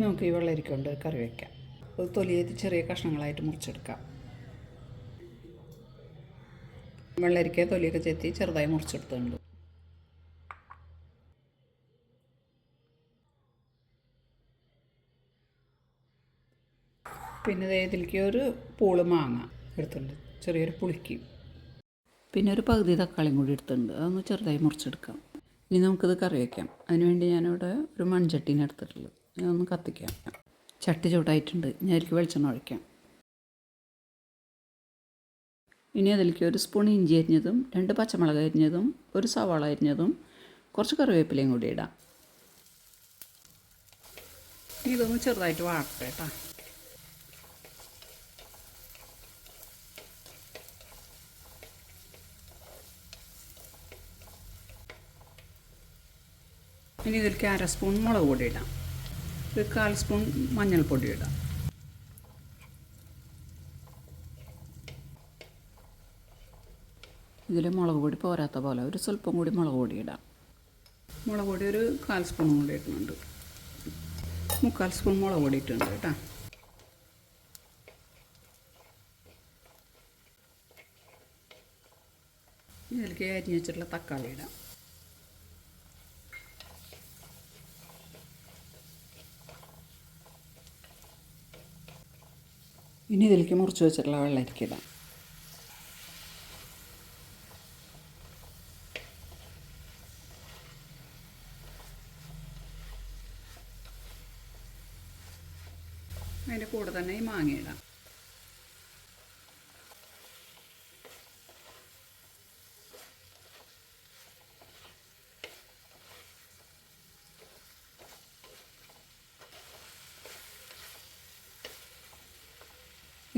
നമുക്ക് ഈ വെള്ളരിക്കൊണ്ട് കറി വയ്ക്കാം അത് തൊലിയത് ചെറിയ കഷ്ണങ്ങളായിട്ട് മുറിച്ചെടുക്കാം. വെള്ളരിക്ക തൊലിയൊക്കെ ചെത്തി ചെറുതായി മുറിച്ചെടുത്തുണ്ട് പിന്നെ ഇതിലേക്ക് ഒരു പൂൾ മാങ്ങ എടുത്തിട്ടുണ്ട്. ചെറിയൊരു പുളിക്ക്. പിന്നെ ഒരു പകുതി തക്കാളിയും കൂടി എടുത്തിട്ടുണ്ട്. അതൊന്ന് ചെറുതായി മുറിച്ചെടുക്കാം. ഇനി നമുക്കിത് കറി വയ്ക്കാം അതിനുവേണ്ടി ഞാനിവിടെ ഒരു മൺചട്ടീനെ എടുത്തിട്ടുള്ളൂ ഇതൊന്ന് കത്തിക്കാം. ചട്ടി ചൂടായിട്ടുണ്ട്. ഞാൻ അതിലേക്ക് വെളിച്ചെണ്ണ ഒഴിക്കാം. ഇനി അതിലേക്ക് ഒരു സ്പൂൺ ഇഞ്ചി അരിഞ്ഞതും രണ്ട് പച്ചമുളക് അരിഞ്ഞതും ഒരു സവാള അരിഞ്ഞതും കുറച്ച് കറിവേപ്പിലയും കൂടി ഇടാം. ഇതൊന്ന് ചെറുതായിട്ട് വാട്ടട്ടെ കേട്ടോ. ഇനി ഇതിലേക്ക് അര സ്പൂൺ മുളക് കൂടി ഇടാം. ഒരു കാൽ സ്പൂൺ മഞ്ഞൾപ്പൊടി ഇടാം. ഇതിൽ മുളക് പൊടി പോരാത്ത പോലെ ഒരു സ്വല്പം കൂടി മുളക് പൊടി ഇടാം. മുളക് പൊടി ഒരു കാൽ സ്പൂൺ കൂടി ഇടുന്നുണ്ട് മുക്കാൽ സ്പൂൺ മുളക് പൊടി ഇട്ടുണ്ട് കേട്ടോ. ഇതിലേക്ക് അരിഞ്ഞ് വെച്ചിട്ടുള്ള തക്കാളി ഇടാം. ഇനി ഇതിലേക്ക് മുറിച്ച് വെച്ചിട്ടുള്ള വെള്ളരിക്ക ഇടാം. അതിന്റെ കൂടെ തന്നെ ഈ മാങ്ങ ഇടാം.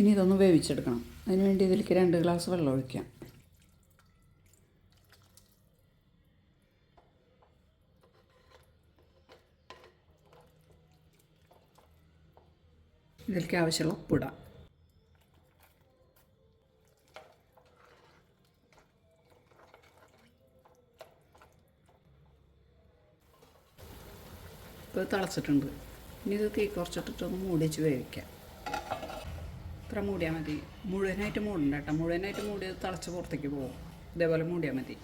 ഇനി ഇതൊന്ന് വേവിച്ചെടുക്കണം. അതിനുവേണ്ടി ഇതിലേക്ക് രണ്ട് ഗ്ലാസ് വെള്ളം ഒഴിക്കാം. ഇതിലേക്ക് ആവശ്യമുള്ള ഉപ്പിടാം ഇപ്പോൾ തിളച്ചിട്ടുണ്ട്. ഇനി ഇത് തീ കുറച്ചിട്ടിട്ടൊന്ന് മൂടിച്ച് വേവിക്കാം. ഇത്ര മൂടിയാൽ മതി. മുഴുവനായിട്ട് മൂടണ്ട കേട്ടോ. മുഴുവനായിട്ട് മൂടി തിളച്ച് പുറത്തേക്ക് പോകും ഇതേപോലെ മൂടിയാൽ മതി.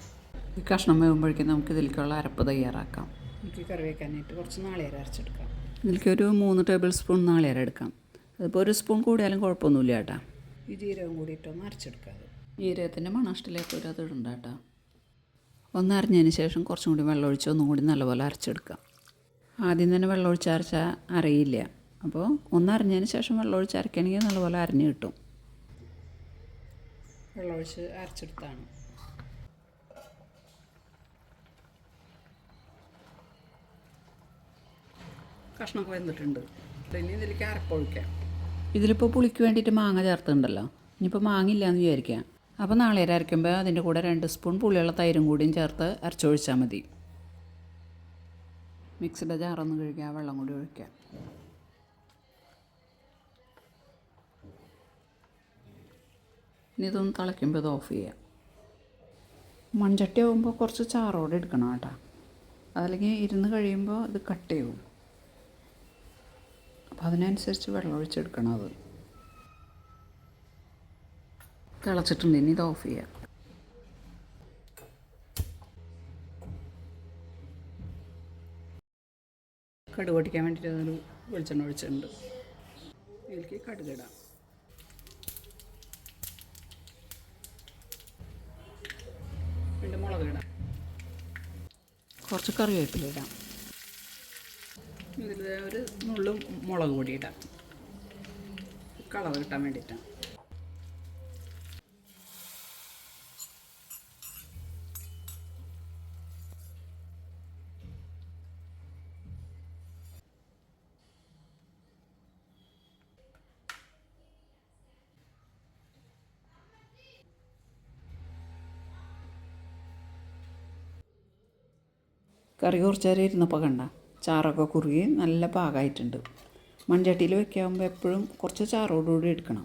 ഈ കഷ്ണം വേകുമ്പോഴേക്കും നമുക്ക് ഇതിലേക്കുള്ള അരപ്പ് തയ്യാറാക്കാം. എനിക്ക് കറി വയ്ക്കാനായിട്ട് കുറച്ച് നാളികേരം അരച്ചെടുക്കാം. ഇതിലേക്ക് ഒരു മൂന്ന് ടേബിൾ സ്പൂൺ നാളികേരം എടുക്കാം. അതിപ്പോൾ ഒരു സ്പൂൺ കൂടിയാലും കുഴപ്പമൊന്നുമില്ല കേട്ടോ. ഈ ജീരകം കൂടിയിട്ടൊന്ന് അരച്ചെടുക്കാം ജീരകത്തിന്റെ മണം ഒരു അത് ഇടണ്ട കേട്ടോ. ഒന്ന് അരഞ്ഞതിന് ശേഷം കുറച്ചും കൂടി വെള്ളമൊഴിച്ച് ഒന്നും കൂടി നല്ലപോലെ അരച്ചെടുക്കാം. ആദ്യം തന്നെ വെള്ളമൊഴിച്ച് അരച്ചാൽ അറിയില്ല. അപ്പോൾ ഒന്നറിഞ്ഞതിന് ശേഷം വെള്ളമൊഴിച്ച് അരക്കണമെങ്കിൽ നല്ലപോലെ അരഞ്ഞ് കിട്ടും. വെള്ളമൊഴിച്ച് അരച്ചെടുത്താണ്. കഷ്ണമൊക്കെ വന്നിട്ടുണ്ട് ഇനി ഇതിലേക്ക് അരപ്പൊഴിക്കാം ഇതിലിപ്പോൾ പുളിക്ക് വേണ്ടിയിട്ട് മാങ്ങ ചേർത്തുണ്ടല്ലോ ഇനിയിപ്പോൾ മാങ്ങ എന്ന് വിചാരിക്കാം. അപ്പോൾ നാളെ അരയ്ക്കുമ്പോൾ അതിന്റെ കൂടെ രണ്ട് സ്പൂൺ പുളിയുള്ള തൈരും കൂടിയും ചേർത്ത് അരച്ചൊഴിച്ചാൽ മതി. മിക്സിയുടെ ജാറൊന്ന് കഴിക്കാം വെള്ളം കൂടി ഒഴിക്കാം. ഇനി ഇതൊന്ന് തിളയ്ക്കുമ്പോൾ ഇത് ഓഫ് ചെയ്യാം. മൺചട്ടി ആകുമ്പോൾ കുറച്ച് ചാറോടെ എടുക്കണം കേട്ടോ. അതല്ലെങ്കിൽ ഇരുന്ന് കഴിയുമ്പോൾ ഇത് കട്ട് ചെയ്യും. അപ്പോൾ അതിനനുസരിച്ച് വെള്ളം ഒഴിച്ചെടുക്കണം അത്. തിളച്ചിട്ടുണ്ട് ഇനി ഇത് ഓഫ് ചെയ്യാം. കടുക് പൊട്ടിക്കാൻ വേണ്ടിയിട്ട് അതൊരു വെളിച്ചെണ്ണ ഒഴിച്ചിട്ടുണ്ട്. ഇതിലേക്ക് കടുക് പിന്നെ മുളക് ഇടാം. കുറച്ച് കറിവേപ്പില ഇടാം. ഇതിൽ ഒരു നുള്ളും മുളക് കൂടി ഇടാം. കളർ കിട്ടാൻ വേണ്ടിയിട്ടാണ്. കറി കുറച്ച് നേരം ഇരുന്നപ്പോൾ കണ്ട. ചാറൊക്കെ കുറുകി നല്ല പാകമായിട്ടുണ്ട് മൺചട്ടിയിൽ വെക്കാകുമ്പോൾ എപ്പോഴും കുറച്ച് ചാറോടുകൂടി എടുക്കണം.